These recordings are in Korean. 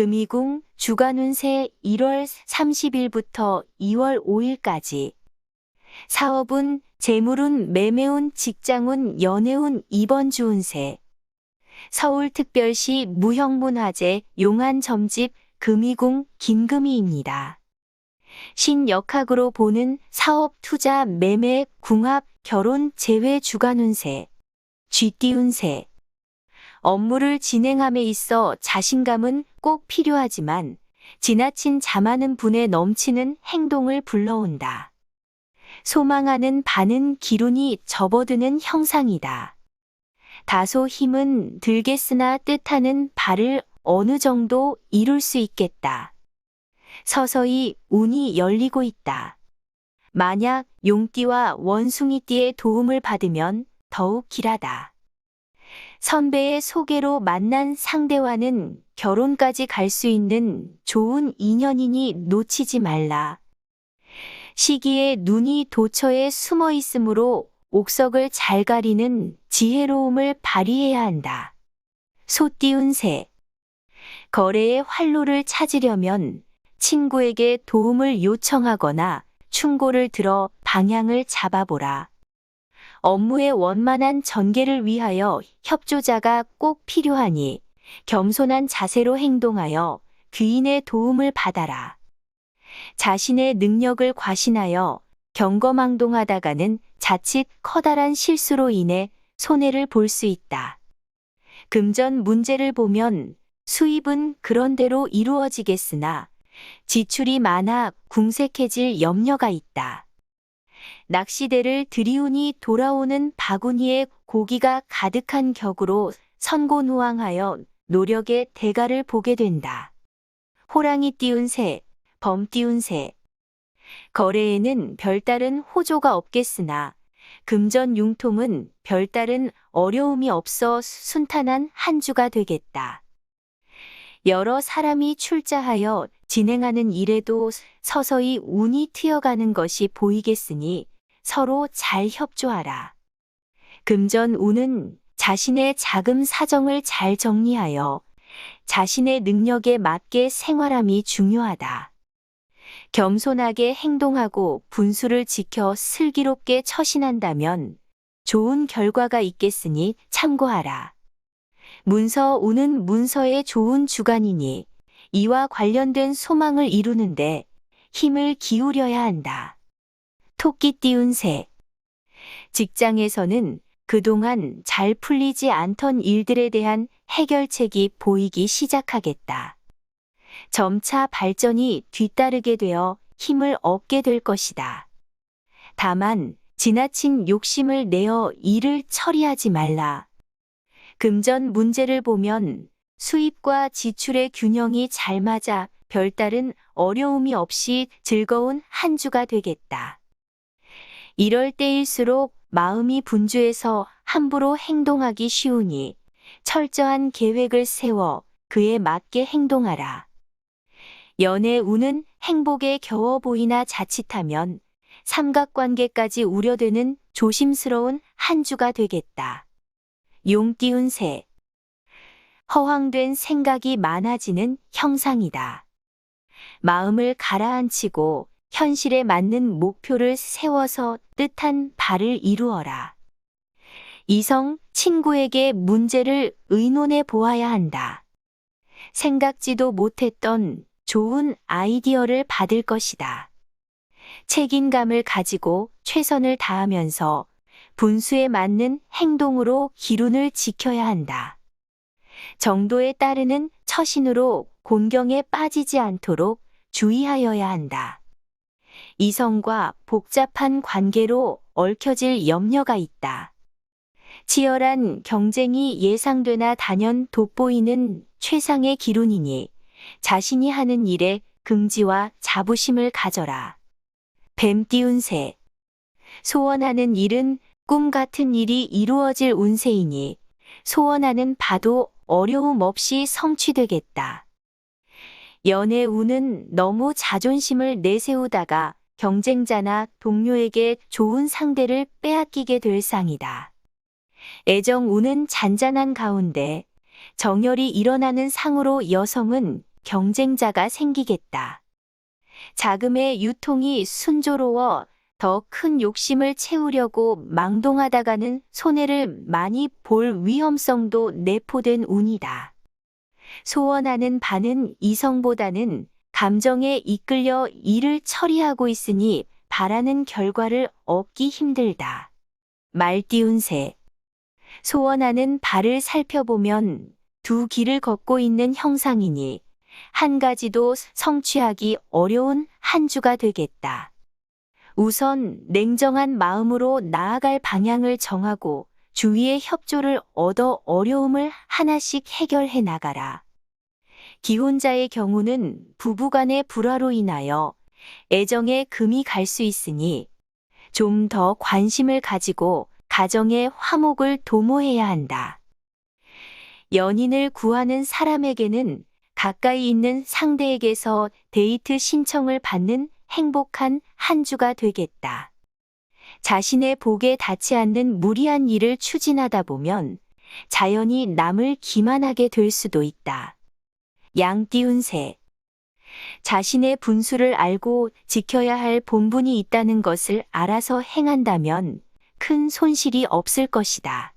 금이궁 주간운세 1월 30일부터 2월 5일까지. 사업운, 재물운, 매매운, 직장운, 연애운, 이번 주운세. 서울특별시 무형문화재 용안점집 금이궁 김금희입니다. 신역학으로 보는 사업, 투자, 매매, 궁합, 결혼, 재회 주간운세. 쥐띠운세. 업무를 진행함에 있어 자신감은 꼭 필요하지만 지나친 자만은 분에 넘치는 행동을 불러온다. 소망하는 바는 기운이 접어드는 형상이다. 다소 힘은 들겠으나 뜻하는 바를 어느 정도 이룰 수 있겠다. 서서히 운이 열리고 있다. 만약 용띠와 원숭이띠의 도움을 받으면 더욱 길하다. 선배의 소개로 만난 상대와는 결혼까지 갈 수 있는 좋은 인연이니 놓치지 말라. 시기에 눈이 도처에 숨어 있으므로 옥석을 잘 가리는 지혜로움을 발휘해야 한다. 소띠운 새. 거래의 활로를 찾으려면 친구에게 도움을 요청하거나 충고를 들어 방향을 잡아보라. 업무의 원만한 전개를 위하여 협조자가 꼭 필요하니 겸손한 자세로 행동하여 귀인의 도움을 받아라. 자신의 능력을 과신하여 경거망동하다가는 자칫 커다란 실수로 인해 손해를 볼 수 있다. 금전 문제를 보면 수입은 그런대로 이루어지겠으나 지출이 많아 궁색해질 염려가 있다. 낚시대를 들이우니 돌아오는 바구니에 고기가 가득한 격으로 선고누왕하여 노력의 대가를 보게 된다. 호랑이 띄운 새, 범 띄운 새. 거래에는 별다른 호조가 없겠으나 금전 융통은 별다른 어려움이 없어 순탄한 한 주가 되겠다. 여러 사람이 출자하여 진행하는 일에도 서서히 운이 트여가는 것이 보이겠으니 서로 잘 협조하라. 금전 운은 자신의 자금 사정을 잘 정리하여 자신의 능력에 맞게 생활함이 중요하다. 겸손하게 행동하고 분수를 지켜 슬기롭게 처신한다면 좋은 결과가 있겠으니 참고하라. 문서 운은 문서의 좋은 주간이니 이와 관련된 소망을 이루는데 힘을 기울여야 한다. 토끼 띄운 새. 직장에서는 그동안 잘 풀리지 않던 일들에 대한 해결책이 보이기 시작하겠다. 점차 발전이 뒤따르게 되어 힘을 얻게 될 것이다. 다만 지나친 욕심을 내어 일을 처리하지 말라. 금전 문제를 보면 수입과 지출의 균형이 잘 맞아 별다른 어려움이 없이 즐거운 한 주가 되겠다. 이럴 때일수록 마음이 분주해서 함부로 행동하기 쉬우니 철저한 계획을 세워 그에 맞게 행동하라. 연애 운은 행복에 겨워 보이나 자칫하면 삼각관계까지 우려되는 조심스러운 한 주가 되겠다. 용 띄운 새. 허황된 생각이 많아지는 형상이다. 마음을 가라앉히고 현실에 맞는 목표를 세워서 뜻한 바를 이루어라. 이성, 친구에게 문제를 의논해 보아야 한다. 생각지도 못했던 좋은 아이디어를 받을 것이다. 책임감을 가지고 최선을 다하면서 분수에 맞는 행동으로 기룬을 지켜야 한다. 정도에 따르는 처신으로 곤경에 빠지지 않도록 주의하여야 한다. 이성과 복잡한 관계로 얽혀질 염려가 있다. 치열한 경쟁이 예상되나 단연 돋보이는 최상의 기룬이니 자신이 하는 일에 긍지와 자부심을 가져라. 뱀 띄운 새. 소원하는 일은 꿈 같은 일이 이루어질 운세이니 소원하는 바도 어려움 없이 성취되겠다. 연애 운은 너무 자존심을 내세우다가 경쟁자나 동료에게 좋은 상대를 빼앗기게 될 상이다. 애정 운은 잔잔한 가운데 정열이 일어나는 상으로 여성은 경쟁자가 생기겠다. 자금의 유통이 순조로워 더 큰 욕심을 채우려고 망동하다가는 손해를 많이 볼 위험성도 내포된 운이다. 소원하는 바는 이성보다는 감정에 이끌려 일을 처리하고 있으니 바라는 결과를 얻기 힘들다. 말띠운 새. 소원하는 바를 살펴보면 두 길을 걷고 있는 형상이니 한 가지도 성취하기 어려운 한 주가 되겠다. 우선 냉정한 마음으로 나아갈 방향을 정하고 주위의 협조를 얻어 어려움을 하나씩 해결해 나가라. 기혼자의 경우는 부부 간의 불화로 인하여 애정에 금이 갈 수 있으니 좀 더 관심을 가지고 가정의 화목을 도모해야 한다. 연인을 구하는 사람에게는 가까이 있는 상대에게서 데이트 신청을 받는 행복한 한 주가 되겠다. 자신의 복에 닿지 않는 무리한 일을 추진하다 보면 자연히 남을 기만하게 될 수도 있다. 양띠운 새. 자신의 분수를 알고 지켜야 할 본분이 있다는 것을 알아서 행한다면 큰 손실이 없을 것이다.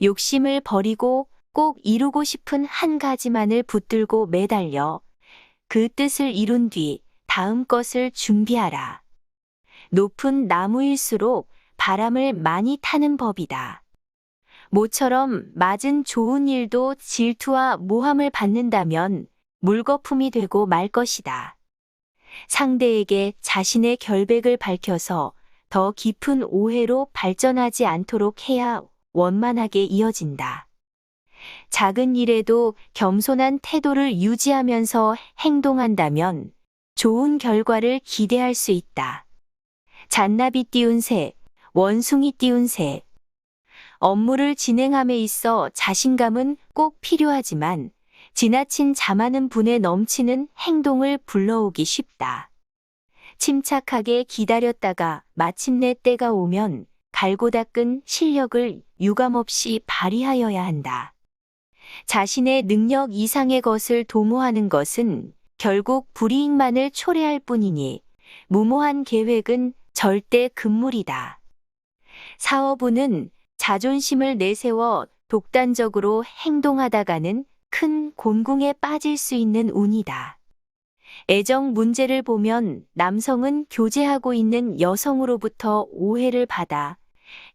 욕심을 버리고 꼭 이루고 싶은 한 가지만을 붙들고 매달려 그 뜻을 이룬 뒤 다음 것을 준비하라. 높은 나무일수록 바람을 많이 타는 법이다. 모처럼 맞은 좋은 일도 질투와 모함을 받는다면 물거품이 되고 말 것이다. 상대에게 자신의 결백을 밝혀서 더 깊은 오해로 발전하지 않도록 해야 원만하게 이어진다. 작은 일에도 겸손한 태도를 유지하면서 행동한다면 좋은 결과를 기대할 수 있다. 잔나비 띄운 새, 원숭이 띄운 새. 업무를 진행함에 있어 자신감은 꼭 필요하지만 지나친 자만은 분에 넘치는 행동을 불러오기 쉽다. 침착하게 기다렸다가 마침내 때가 오면 갈고 닦은 실력을 유감없이 발휘하여야 한다. 자신의 능력 이상의 것을 도모하는 것은 결국 불이익만을 초래할 뿐이니 무모한 계획은 절대 금물이다. 사업운은 자존심을 내세워 독단적으로 행동하다가는 큰 곤궁에 빠질 수 있는 운이다. 애정 문제를 보면 남성은 교제하고 있는 여성으로부터 오해를 받아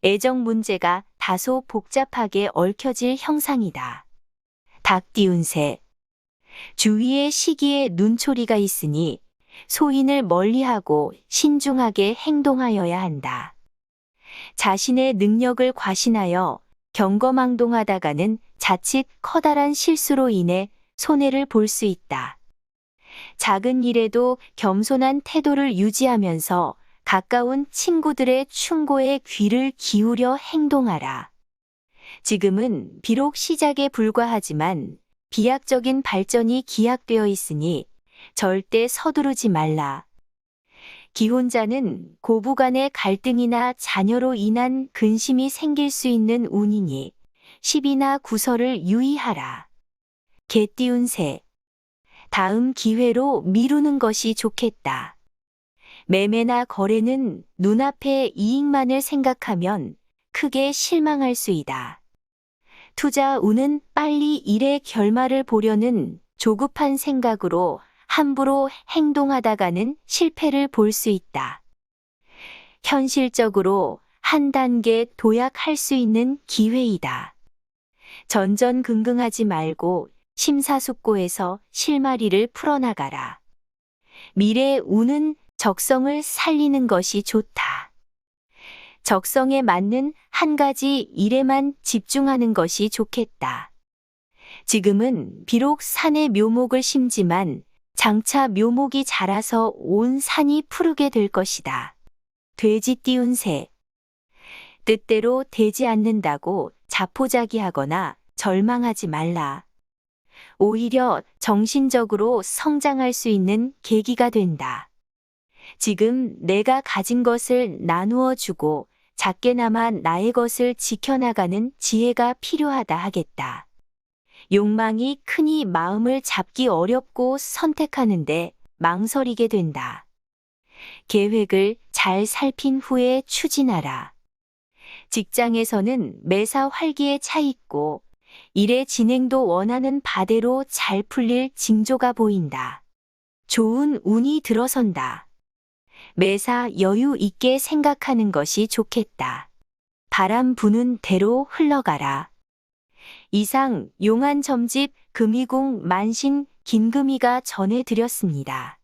애정 문제가 다소 복잡하게 얽혀질 형상이다. 닭 띄운 새. 주위의 시기에 눈초리가 있으니 소인을 멀리하고 신중하게 행동하여야 한다. 자신의 능력을 과신하여 경거망동하다가는 자칫 커다란 실수로 인해 손해를 볼 수 있다. 작은 일에도 겸손한 태도를 유지하면서 가까운 친구들의 충고에 귀를 기울여 행동하라. 지금은 비록 시작에 불과하지만 비약적인 발전이 기약되어 있으니 절대 서두르지 말라. 기혼자는 고부 간의 갈등이나 자녀로 인한 근심이 생길 수 있는 운이니 시비나 구설을 유의하라. 개띠운 새. 다음 기회로 미루는 것이 좋겠다. 매매나 거래는 눈앞의 이익만을 생각하면 크게 실망할 수이다. 투자 운은 빨리 일의 결말을 보려는 조급한 생각으로 함부로 행동하다가는 실패를 볼 수 있다. 현실적으로 한 단계 도약할 수 있는 기회이다. 전전긍긍하지 말고 심사숙고해서 실마리를 풀어나가라. 미래 운은 적성을 살리는 것이 좋다. 적성에 맞는 한 가지 일에만 집중하는 것이 좋겠다. 지금은 비록 산에 묘목을 심지만 장차 묘목이 자라서 온 산이 푸르게 될 것이다. 돼지 띄운 새. 뜻대로 되지 않는다고 자포자기하거나 절망하지 말라. 오히려 정신적으로 성장할 수 있는 계기가 된다. 지금 내가 가진 것을 나누어 주고 작게나마 나의 것을 지켜나가는 지혜가 필요하다 하겠다. 욕망이 크니 마음을 잡기 어렵고 선택하는데 망설이게 된다. 계획을 잘 살핀 후에 추진하라. 직장에서는 매사 활기에 차 있고 일의 진행도 원하는 바대로 잘 풀릴 징조가 보인다. 좋은 운이 들어선다. 매사 여유 있게 생각하는 것이 좋겠다. 바람 부는 대로 흘러가라. 이상 용한 점집 금이궁 만신 김금희가 전해드렸습니다.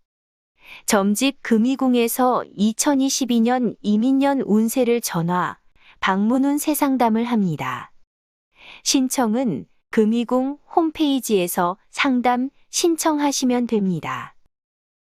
점집 금이궁에서 2022년 이민년 운세를 전화, 방문운 세상담을 합니다. 신청은 금이궁 홈페이지에서 상담 신청하시면 됩니다.